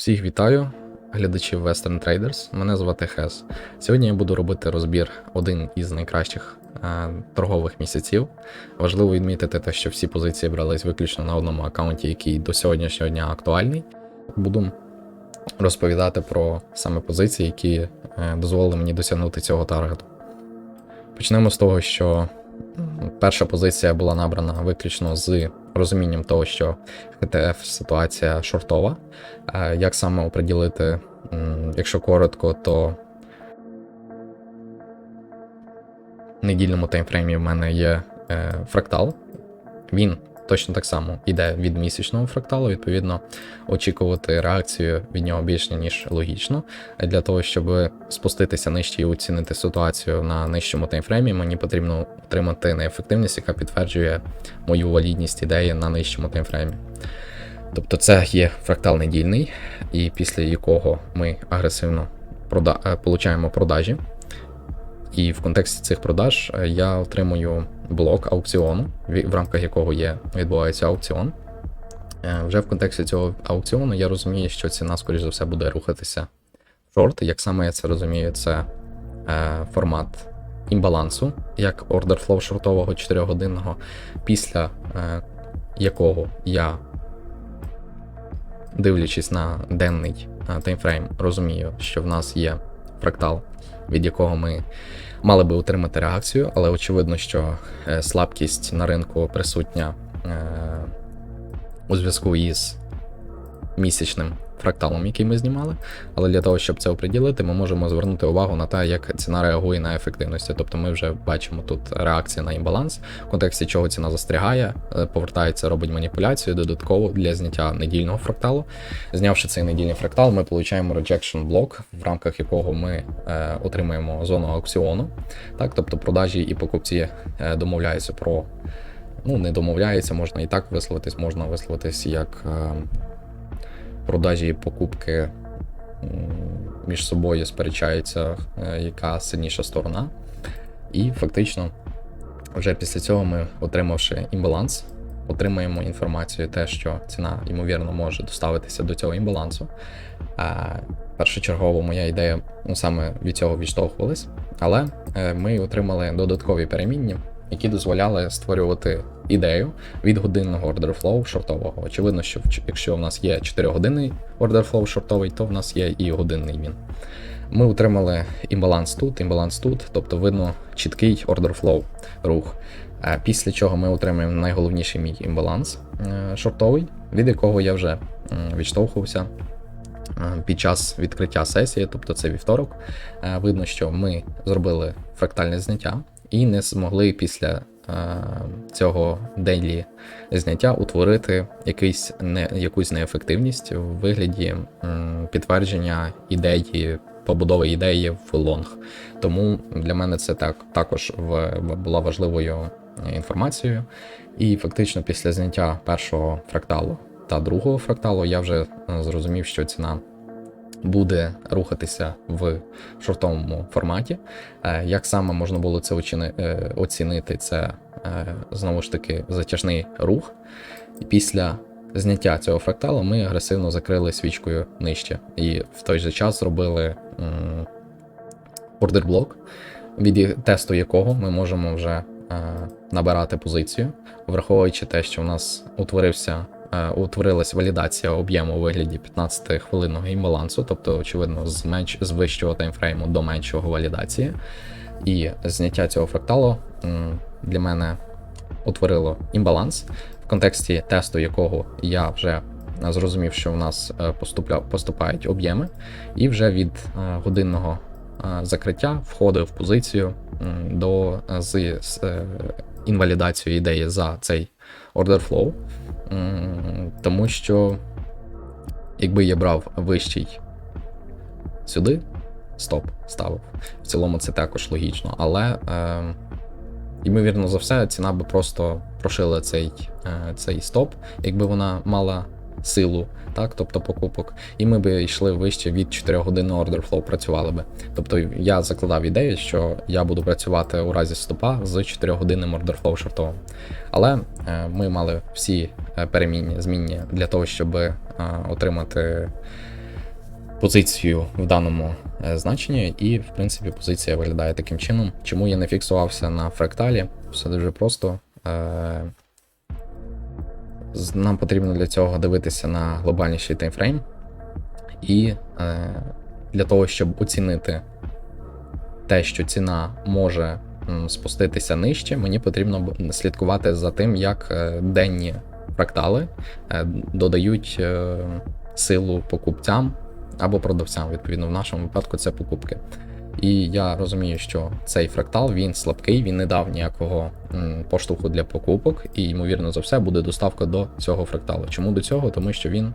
Всіх вітаю, глядачів Western Traders. Мене звати Хес. Сьогодні я буду робити розбір один із найкращих е, торгових місяців. Важливо відмітити те, що всі позиції брались виключно на одному аккаунті, який до сьогоднішнього дня актуальний. Буду розповідати про саме позиції, які е, дозволили мені досягнути цього таргету. Почнемо з того, що перша позиція була набрана виключно з розумінням того, що ХТФ ситуація шортова. Е, Як саме оприділити, якщо коротко, то в недільному таймфреймі в мене є е, фрактал. Він точно так само йде від місячного фракталу, відповідно, очікувати реакцію від нього більше, ніж логічно. Для того, щоб спуститися нижче і оцінити ситуацію на нижчому таймфреймі, мені потрібно отримати неефективність, яка підтверджує мою валідність ідеї на нижчому таймфреймі. Тобто це є фрактал недільний, і після якого ми агресивно прода... е, получаємо продажі. І в контексті цих продаж е, я отримую блок аукціону, в рамках якого є, відбувається аукціон. Е, Вже в контексті цього аукціону я розумію, що ціна, скоріш за все, буде рухатися в шорт. Як саме я це розумію, це е, формат імбалансу, як ордер флоу шортового 4-годинного, після е, якого я дивлячись на денний е, таймфрейм, розумію, що в нас є фрактал, від якого ми мали би отримати реакцію, але очевидно, що е, слабкість на ринку присутня е, у зв'язку із місячним фракталом, який ми знімали. Але для того, щоб це оприділити, ми можемо звернути увагу на те, як ціна реагує на ефективності. Тобто ми вже бачимо тут реакція на імбаланс, в контексті чого ціна застрягає, е, повертається, робить маніпуляцію додатково для зняття недільного фракталу. Знявши цей недільний фрактал, ми отримуємо rejection блок, в рамках якого ми е, отримуємо зону аукціону. Так, тобто продажі і покупці е, домовляються про. Ну, не домовляються, можна і так висловитись, можна висловитись як е, продажі і покупки між собою сперечаються, е, яка сильніша сторона. І фактично, вже після цього ми, отримавши імбаланс, отримаємо інформацію, те, що ціна, ймовірно, може доставитися до цього імбалансу. Першочергово моя ідея ну, саме від цього відштовхувалась, але е, ми отримали додаткові перемінні, які дозволяли створювати ідею від годинного order flow шортового. Очевидно, що якщо в нас є 4-годинний order flow шортовий, то в нас є і годинний він. Ми отримали імбаланс тут, імбаланс тут, тобто видно чіткий order flow рух. Е, Після чого ми отримаємо найголовніший мій імбаланс е, шортовий, від якого я вже відштовхувався е, під час відкриття сесії, тобто це вівторок. Видно, що ми зробили фрактальне зняття і не змогли після цього дейлі зняття утворити якийсь не, якусь неефективність в вигляді підтвердження ідеї, побудови ідеї в лонг. Тому для мене це так також в, була важливою інформацією. І фактично після зняття першого фракталу та другого фракталу я вже е, зрозумів, що ціна буде рухатися в шортовому форматі. Е, Як саме можна було це е, оцінити, це е, знову ж таки затяжний рух. Після зняття цього фракталу ми агресивно закрили свічкою нижче. І в той же час зробили ордерблок, від тесту якого ми можемо вже набирати позицію, враховуючи те, що у нас утворився. Е, Утворилась валідація об'єму у вигляді 15 хвилинного імбалансу, тобто, очевидно, з менш з вищого таймфрейму до меншого валідації. І зняття цього фракталу для мене утворило імбаланс, в контексті тесту якого я вже зрозумів, що в нас е, поступають об'єми, і вже від е, годинного закриття входив в позицію до з, з інвалідацією ідеї за цей order flow, тому що якби я брав вищий сюди, стоп ставив. В цілому це також логічно, але е, ймовірно за все, ціна би просто прошила цей, е, цей стоп, якби вона мала силу, так, тобто покупок, і ми би йшли вище від 4 годин order flow працювали би. Тобто я закладав ідею, що я буду працювати у разі стопа з 4 годинним order flow шортовим. Але е, ми мали всі е, перемінні змінні для того, щоб е, отримати позицію в даному значенні, і, в принципі, позиція виглядає таким чином. Чому я не фіксувався на фракталі? Все дуже просто. Нам потрібно для цього дивитися на глобальніший таймфрейм. І е, для того, щоб оцінити те, що ціна може спуститися нижче, мені потрібно слідкувати за тим, як е, денні фрактали е, додають е, силу покупцям або продавцям. Відповідно, в нашому випадку це покупки. І я розумію, що цей фрактал він слабкий, він не дав ніякого поштовху для покупок, і ймовірно за все буде доставка до цього фракталу. Чому до цього? Тому що він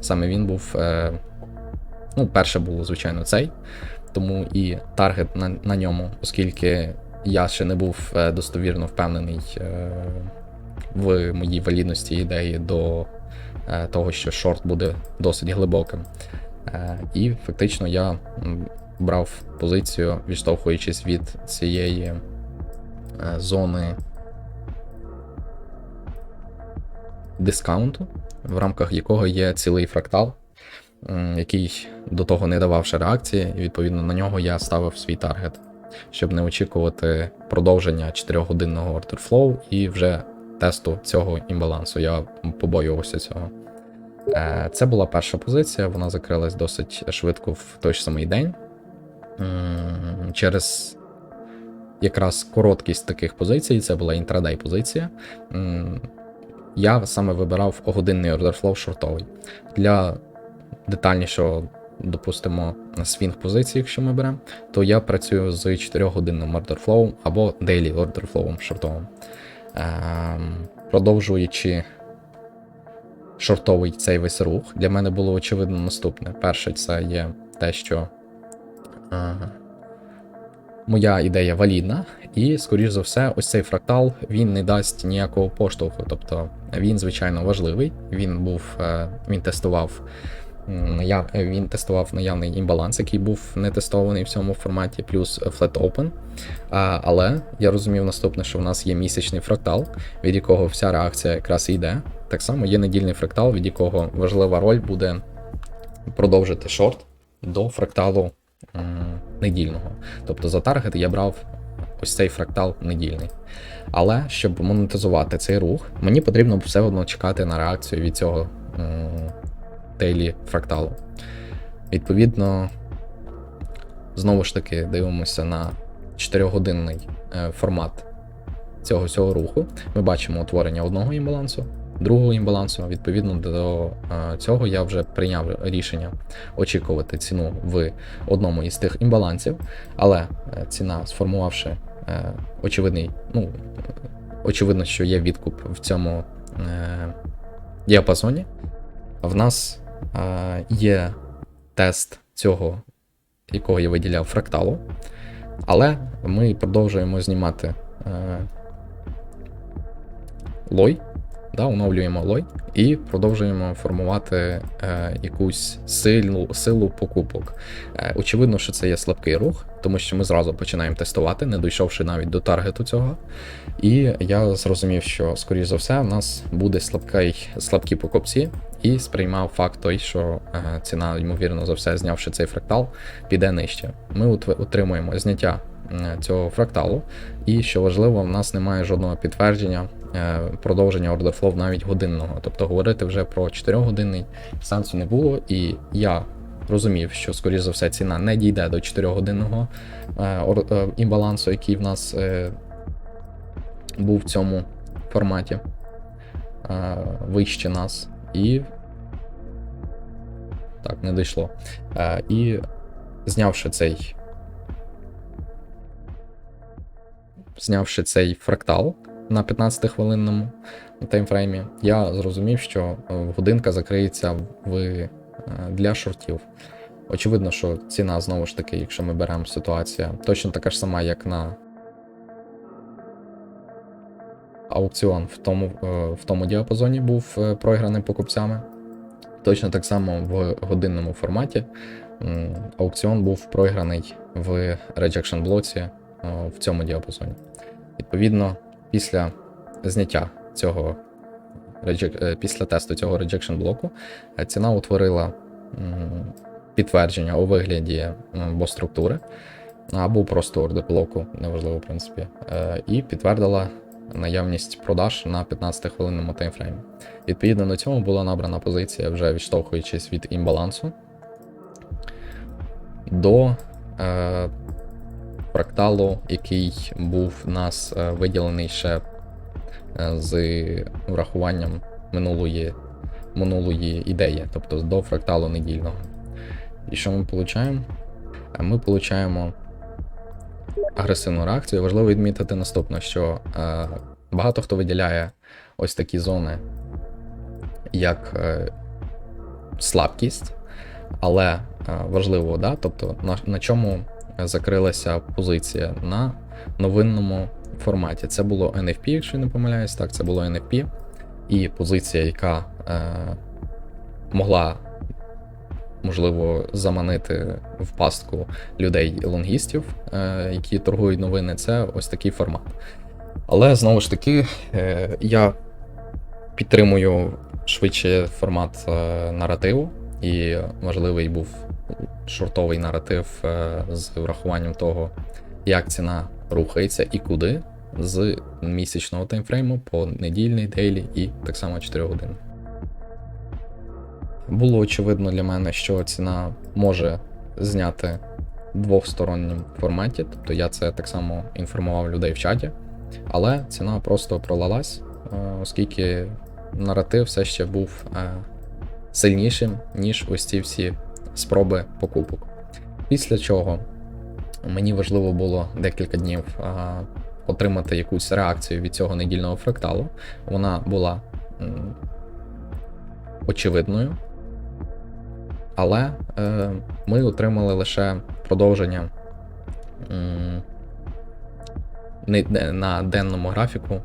саме він був. Е, ну, перше було, звичайно, цей. Тому і таргет на, на ньому, оскільки я ще не був е, достовірно впевнений е, в моїй валідності ідеї до е, того, що шорт буде досить глибоким. Е, і фактично я брав позицію, відштовхуючись від цієї е, зони дискаунту, в рамках якого є цілий фрактал, який до того не давав ще реакції, і відповідно на нього я ставив свій таргет, щоб не очікувати продовження 4-годинного order flow і вже тесту цього імбалансу. Я побоювався цього. Е, Це була перша позиція, вона закрилась досить швидко в той ж самий день. Через якраз короткість таких позицій, це була інтрадей позиція. Я саме вибирав годинний flow шортовий. Для детальнішого, допустимо, свінг позиції, якщо ми беремо, то я працюю з 4-годинним order flow або order flow шортовим. Ем, Продовжуючи шортовий цей весь рух, для мене було очевидно наступне. Перше, це є те, що моя ідея валідна, і, скоріш за все, ось цей фрактал він не дасть ніякого поштовху. Тобто він, звичайно, важливий. Він був, е, він тестував. наяв- е, Він тестував наявний імбаланс, який був не тестований в цьому форматі, плюс flat open. Але я розумів наступне, що в нас є місячний фрактал, від якого вся реакція якраз йде. Так само є недільний фрактал, від якого важлива роль буде продовжити шорт до фракталу недільного. Тобто за таргет я брав ось цей фрактал недільний. Але щоб монетизувати цей рух, мені потрібно все одно чекати на реакцію від цього м, дейлі фракталу. Відповідно, знову ж таки дивимося на 4-годинний е, формат цього всього руху. Ми бачимо утворення одного імбалансу, другого імбалансу. Відповідно до е, цього я вже прийняв рішення очікувати ціну в одному із тих імбалансів, але е, ціна, сформувавши е, очевидний, ну, очевидно, що є відкуп в цьому діапазоні. В нас є тест цього, якого я виділяв фракталу, але ми продовжуємо знімати лой, да, оновлюємо лой і продовжуємо формувати е, якусь силу, силу покупок. Е, очевидно, що це є слабкий рух, тому що ми зразу починаємо тестувати, не дійшовши навіть до таргету цього. І я зрозумів, що, скоріш за все, в нас буде слабкий, слабкі покупці, і сприймав факт той, що е, ціна, ймовірно, за все, знявши цей фрактал, піде нижче. Ми отримуємо зняття цього фракталу, і що важливо, в нас немає жодного підтвердження е, продовження flow навіть годинного. Тобто говорити вже про 4-годинний сенсу не було, і я розумів, що, скоріш за все, ціна не дійде до 4-годинного е, е, імбалансу, який в нас е, був в цьому форматі е, вище нас. І так, не дійшло. Е, і знявши цей. Знявши цей фрактал на 15-хвилинному таймфреймі, я зрозумів, що е, годинка закриється в, е, для шортів. Очевидно, що ціна знову ж таки, якщо ми беремо ситуація, точно така ж сама, як на аукціон в тому, е, в тому діапазоні був програний покупцями. Точно так само в годинному форматі аукціон був програний в rejection блоці в цьому діапазоні. Відповідно, після зняття цього е, після тесту цього rejection блоку е, ціна утворила підтвердження у вигляді м, бо-структури або просто ордер блоку, неважливо, в принципі, е, і підтвердила наявність продаж на 15-хвилинному таймфреймі. Відповідно до цього була набрана позиція, вже відштовхуючись від імбалансу до фракталу, який був в нас е, виділений ще е, з врахуванням минулої, минулої ідеї, тобто до фракталу недільного. І що ми получаємо? Е, Ми получаємо агресивну реакцію. Важливо відмітити наступне, що багато хто виділяє ось такі зони як слабкість, але важливо, да? тобто на, на чому закрилася позиція на новинному форматі. Це було NFP, якщо не помиляюсь, так, це було NFP, і позиція, яка е, могла. Можливо, заманити в пастку людей лонгістів, е, які торгують новини, це ось такий формат. Але знову ж таки, е, я підтримую швидше формат е, наративу, і важливий був шортовий наратив е, з врахуванням того, як ціна рухається і куди з місячного таймфрейму по недільний, дейлі і так само 4 години. Було очевидно для мене, що ціна може зняти в двохсторонньому форматі, тобто я це так само інформував людей в чаті, але ціна просто пролалась, е, оскільки наратив все ще був е, сильнішим, ніж ось ці всі спроби покупок. Після чого мені важливо було декілька днів е, отримати якусь реакцію від цього недільного фракталу. Вона була м, очевидною. Але е, ми отримали лише продовження м, на денному графіку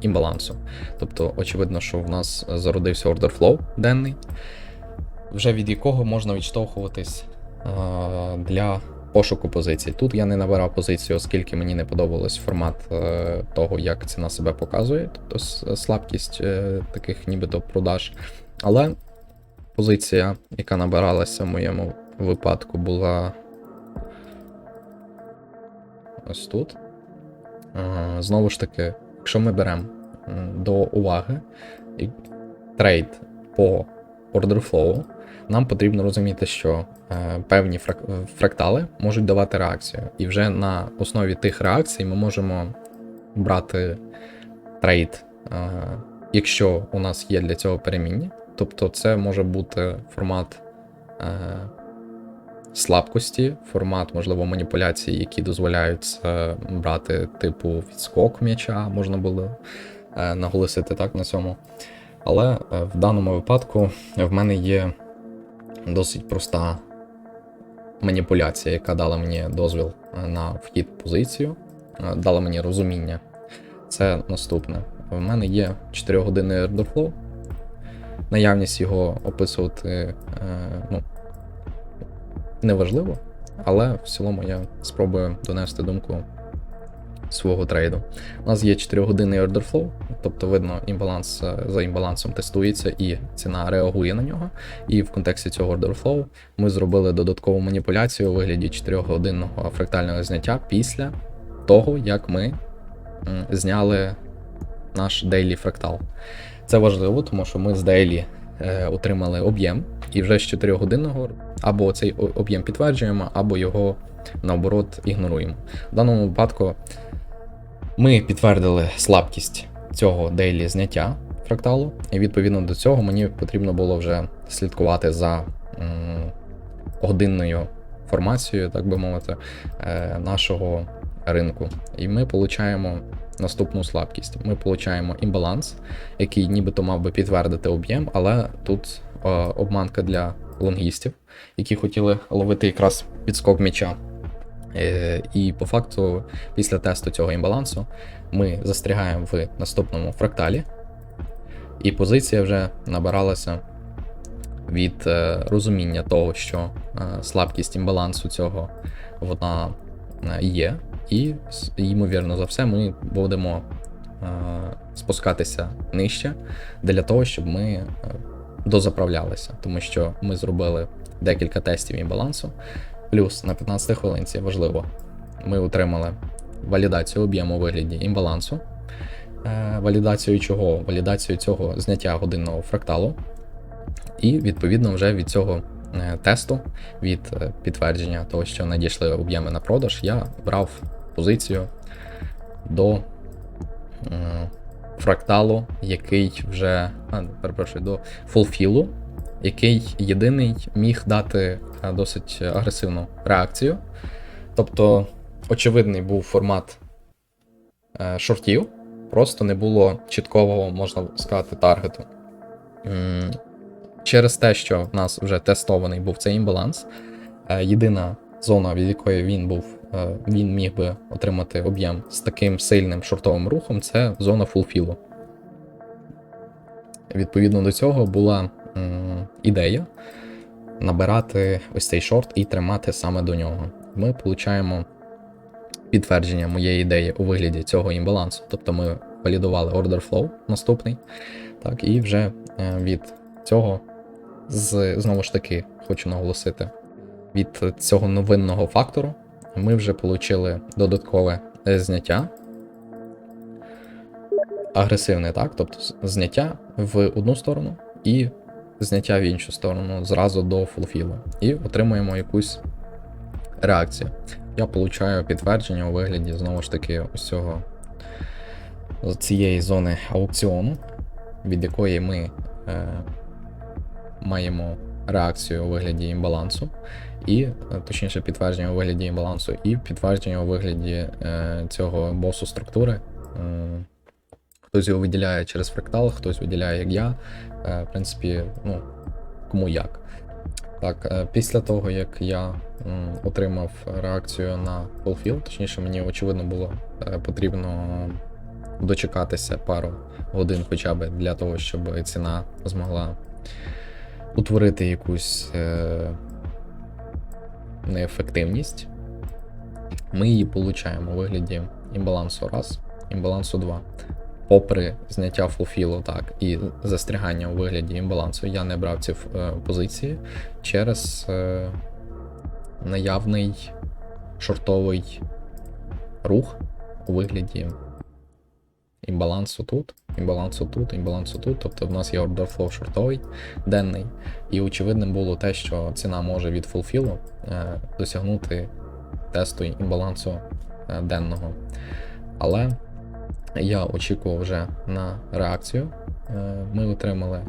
імбалансу. Тобто, очевидно, що в нас зародився order flow денний, вже від якого можна відштовхуватись для пошуку позицій. Тут я не набирав позицію, оскільки мені не подобалось формат е, того, як ціна себе показує, тобто слабкість е, таких нібито продаж. Але позиція, яка набиралася в моєму випадку, була ось тут. Знову ж таки, якщо ми беремо до уваги трейд по order flow, нам потрібно розуміти, що е, певні фрак- фрактали можуть давати реакцію. І вже на основі тих реакцій ми можемо брати трейд, е, якщо у нас є для цього переміння. Тобто це може бути формат е, слабкості, формат, можливо, маніпуляцій, які дозволяють брати, типу, відскок м'яча, можна було е, наголосити так на цьому. Але е, в даному випадку в мене є досить проста маніпуляція, яка дала мені дозвіл е, на вхід в позицію, е, дала мені розуміння. Це наступне. В мене є 4 години order. Наявність його описувати ну, неважливо, але в цілому я спробую донести думку свого трейду. У нас є 4 годинний order flow, тобто видно, імбаланс е, за імбалансом тестується і ціна реагує на нього. І в контексті цього order flow ми зробили додаткову маніпуляцію у вигляді 4-годинного фрактального зняття після того, як ми зняли наш daily фрактал. Це важливо, тому що ми з daily е, отримали об'єм, і вже з 4-годинного або цей об'єм підтверджуємо, або його наоборот ігноруємо. В даному випадку ми підтвердили слабкість цього дейлі зняття фракталу, і відповідно до цього мені потрібно було вже слідкувати за годинною формацією, так би мовити, е, нашого ринку. І ми получаємо наступну слабкість. Ми получаємо імбаланс, який нібито мав би підтвердити об'єм, але тут е, обманка для лонгістів, які хотіли ловити якраз підскок м'яча. Е, І по факту, після тесту цього імбалансу, ми застрягаємо в наступному фракталі, і позиція вже набиралася від е, розуміння того, що е, слабкість імбалансу цього вона є, і, ймовірно за все, ми будемо спускатися нижче для того, щоб ми дозаправлялися, тому що ми зробили декілька тестів імбалансу. Плюс на 15 хвилинці важливо, ми отримали валідацію об'єму вигляді імбалансу. Е, Валідацію чого? Валідацію цього зняття годинного фракталу. І відповідно вже від цього е, тесту, від е, підтвердження того, що надійшли об'єми на продаж, я брав позицію до фракталу, який вже, а, перепрошую, до фулфілу, який єдиний міг дати е, досить агресивну реакцію. Тобто, очевидний був формат е, шортів, просто не було чіткого, можна сказати, таргету. Через те, що в нас вже тестований був цей імбаланс, е, єдина зона, від якої він був, він міг би отримати об'єм з таким сильним шортовим рухом, це зона фулфілу. Відповідно до цього була ідея набирати ось цей шорт і тримати саме до нього. Ми получаємо підтвердження моєї ідеї у вигляді цього імбалансу. Тобто ми валідували order flow наступний, так, і вже е, від цього, з, знову ж таки, хочу наголосити, від цього новинного фактору ми вже отримали додаткове е, зняття. Агресивне, так? Тобто зняття в одну сторону і зняття в іншу сторону зразу до фулфілу. І отримуємо якусь реакцію. Я получаю підтвердження у вигляді знову ж таки з цієї зони аукціону, від якої ми е, маємо реакцію у вигляді імбалансу, і е, точніше підтвердження у вигляді імбалансу, і підтвердження у вигляді е, цього босу структури. Е, Хтось його виділяє через фрактал, хтось виділяє як я. Е, В принципі, ну, кому як. Так, е, після того, як я отримав реакцію на Fulfill, точніше, мені очевидно було е, потрібно дочекатися пару годин хоча б для того, щоб ціна змогла утворити якусь неефективність. Ми її получаємо у вигляді імбалансу раз, імбалансу 2. Попри зняття фулфілу, так, і застрягання у вигляді імбалансу, я не брав ці е, позиції через е, наявний шортовий рух у вигляді імбалансу тут, імбалансу тут, імбалансу тут. Тобто в нас є flow шортовий денний, і очевидним було те, що ціна може від фулфілу е, досягнути тесту імбалансу е, денного. Але я очікував вже на реакцію. Е, Ми отримали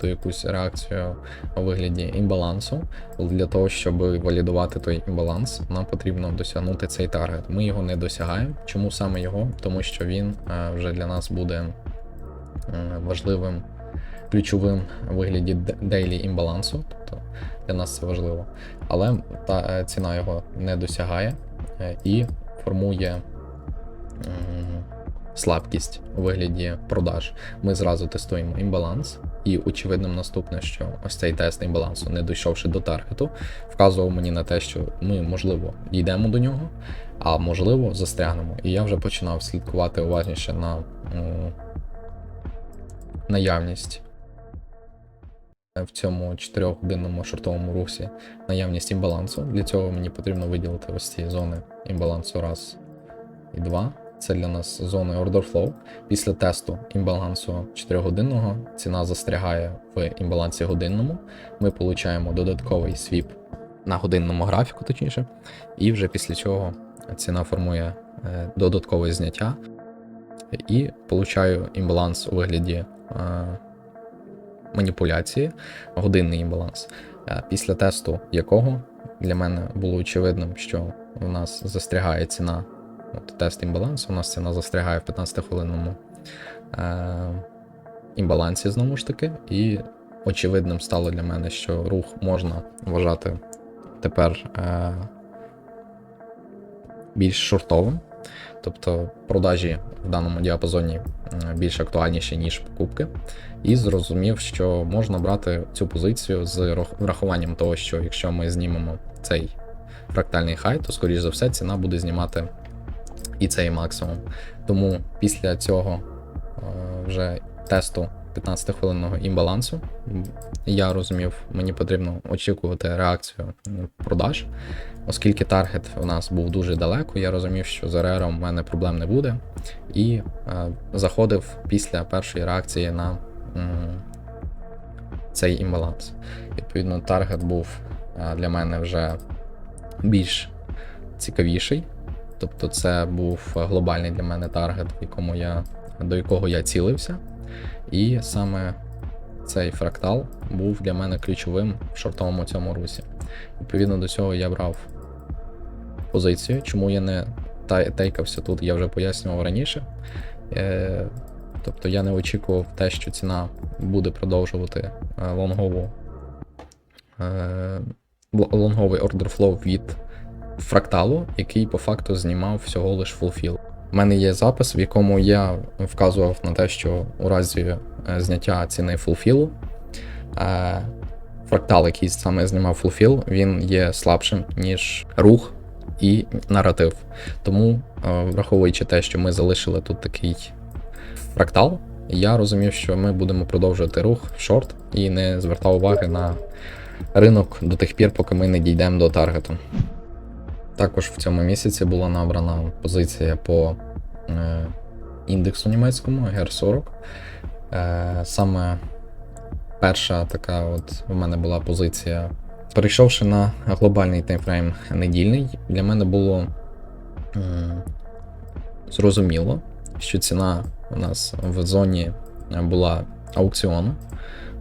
ту якусь реакцію у вигляді імбалансу. Для того, щоб валідувати той імбаланс, нам потрібно досягнути цей таргет. Ми його не досягаємо. Чому саме його? Тому що він е, вже для нас буде е, важливим, ключовим вигляді дейлі імбалансу. Тобто для нас це важливо. Але та ціна його не досягає і формує слабкість у вигляді продаж. Ми зразу тестуємо імбаланс, і очевидним наступне, що ось цей тест імбалансу, не дійшовши до таргету, вказував мені на те, що ми, можливо, дійдемо до нього, а можливо, застрягнемо. І я вже починав слідкувати уважніше на м, наявність в цьому 4-годинному шортовому русі наявність імбалансу. Для цього мені потрібно виділити ось ці зони імбалансу раз і два. Це для нас зони order flow. Після тесту імбалансу 4-годинного ціна застрягає в імбалансі годинному. Ми получаємо додатковий свіп на годинному графіку, точніше, і вже після цього ціна формує е, додаткове зняття і получаю імбаланс у вигляді е, маніпуляції, годинний імбаланс. Е, Після тесту якого для мене було очевидним, що у нас застрягає ціна. От тест імбалансу, у нас ціна застрягає в 15-хвилинному е, імбалансі знову ж таки, і очевидним стало для мене, що рух можна вважати тепер е, більш шортовим. Тобто продажі в даному діапазоні більш актуальніші, ніж покупки. І зрозумів, що можна брати цю позицію з врахуванням того, що якщо ми знімемо цей фрактальний хай, то скоріш за все ціна буде знімати і цей максимум. Тому після цього е, вже тесту 15-хвилинного імбалансу. Я розумів, мені потрібно очікувати реакцію продаж. Оскільки таргет у нас був дуже далеко, я розумів, що з РР в мене проблем не буде. І е, заходив після першої реакції на цей імбаланс. Відповідно, таргет був е, для мене вже більш цікавіший. Тобто, це був глобальний для мене таргет, якому я, до якого я цілився. І саме цей фрактал був для мене ключовим в шортовому цьому русі. Відповідно до цього я брав позицію. Чому я не тейкався тут, я вже пояснював раніше. Е, тобто я не очікував те, що ціна буде продовжувати е, лонгову, е, лонговий flow від фракталу, який по факту знімав всього лиш фулфіл. У мене є запис, в якому я вказував на те, що у разі е, зняття ціни фулфілу, е, фрактал, який саме знімав фулфіл, він є слабшим, ніж рух і наратив. Тому, е, враховуючи те, що ми залишили тут такий фрактал, я розумів, що ми будемо продовжувати рух в шорт і не звертав уваги на ринок до тих пір, поки ми не дійдемо до таргету. Також в цьому місяці була набрана позиція по е, індексу німецькому GER40. Е, саме перша така от в мене була позиція. Перейшовши на глобальний таймфрейм недільний, для мене було м, зрозуміло, що ціна у нас в зоні була аукціону.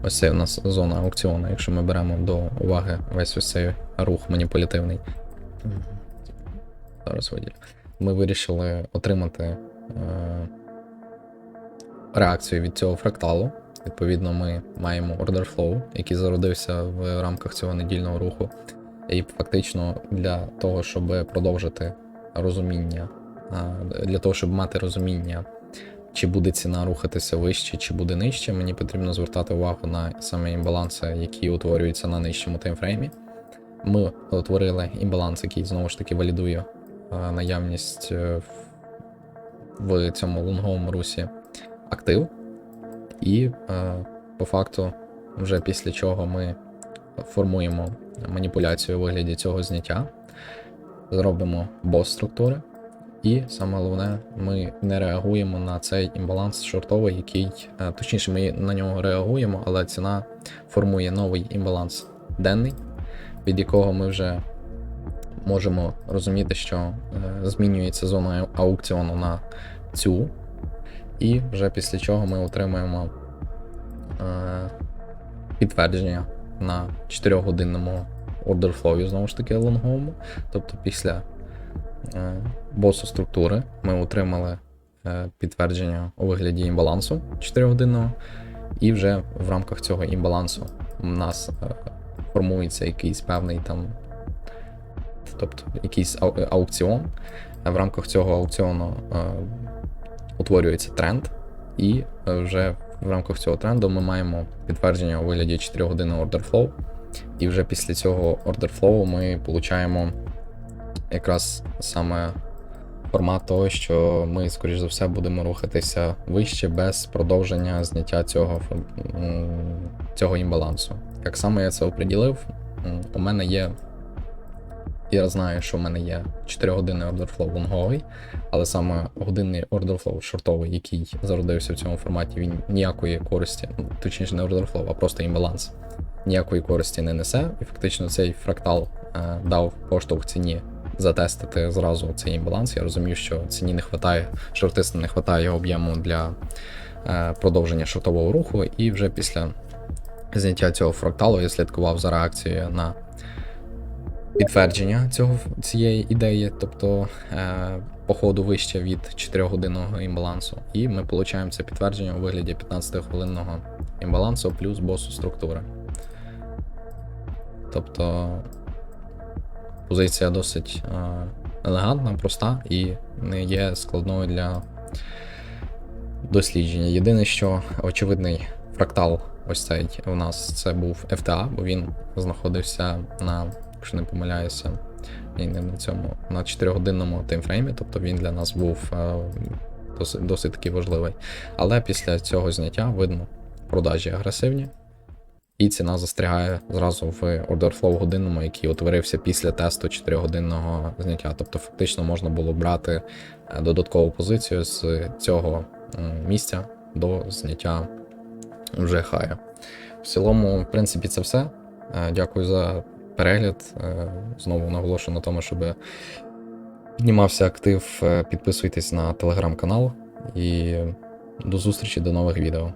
Ось це у нас зона аукціону, якщо ми беремо до уваги весь ось цей рух маніпулятивний. Зараз виділю. Ми вирішили отримати е, реакцію від цього фракталу. Відповідно, ми маємо order flow, який зародився в рамках цього недільного руху. І фактично для того, щоб продовжити розуміння, е, для того, щоб мати розуміння, чи буде ціна рухатися вище, чи буде нижче, мені потрібно звертати увагу на саме імбаланси, які утворюються на нижчому таймфреймі. Ми утворили імбаланс, який знову ж таки валідує наявність е, в- цьому лонговому русі актив. І е, по факту, вже після чого ми формуємо маніпуляцію у вигляді цього зняття, зробимо бос структури. І саме головне, ми не реагуємо на цей імбаланс шортовий, який, е, точніше, ми на нього реагуємо, але ціна формує новий імбаланс денний, від якого ми вже можемо розуміти, що е, змінюється зона аукціону на цю, і вже після чого ми отримаємо е, підтвердження на 4-годинному order flow, знову ж таки лонговому. Тобто після е, босу структури ми отримали підтвердження у вигляді імбалансу 4-годинного, і вже в рамках цього імбалансу у нас формується якийсь певний там, тобто якийсь ау- аукціон. А В рамках цього аукціону е, утворюється тренд, і е, вже в рамках цього тренду ми маємо підтвердження у вигляді 4 години order flow. І вже після цього order flow ми получаємо якраз саме формат того, що ми, скоріш за все, будемо рухатися вище без продовження зняття цього, цього імбалансу. Як саме я це оприділив, у мене є. Я знаю, що в мене є 4 години flow лонговий, але саме годинний flow шортовий, який зародився в цьому форматі, він ніякої користі, ну, точніше не flow, а просто імбаланс, ніякої користі не несе. І фактично цей фрактал е, дав поштовх ціні затестити зразу цей імбаланс. Я розумію, що ціні не вистачає, шортистам не вистачає об'єму для е, продовження шортового руху, і вже після зняття цього фракталу я слідкував за реакцією на підтвердження цього цієї ідеї, тобто е, походу вище від 4-годинного імбалансу. І ми отримуємо це підтвердження у вигляді 15-хвилинного імбалансу плюс босу структури. Тобто позиція досить е, елегантна, проста і не є складною для дослідження. Єдине, що очевидний фрактал, ось цей у нас це був FTA, бо він знаходився на, якщо не помиляюся, ні, не на цьому, на 4-годинному таймфреймі, тобто він для нас був е, досить, досить таки важливий. Але після цього зняття видно продажі агресивні. І ціна застрягає зразу в order flow годинному, який утворився після тесту 4-годинного зняття. Тобто, фактично можна було брати е, додаткову позицію з цього місця до зняття вже хая. В цілому, в принципі, це все. Е, Дякую за перегляд. Е, Знову наголошу на тому, щоб піднімався актив. Е, Підписуйтесь на телеграм-канал і до зустрічі до нових відео.